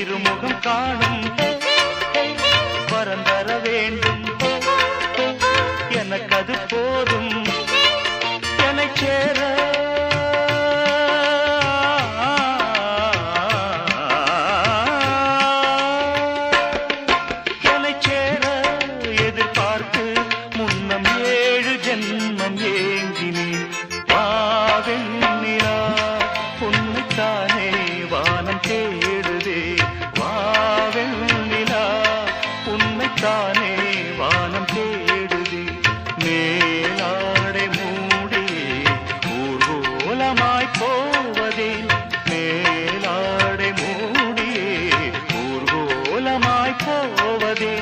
திருமுகம் காணும். வரந்தர வேண்டும். எனக்கு அது போதும். என சேர தானே வானம் தேடுதி. மேலாடை மூடி ஊர்கோலமாய் போவதே. மேலாடை மூடி ஊர்கோலமாய் போவதே.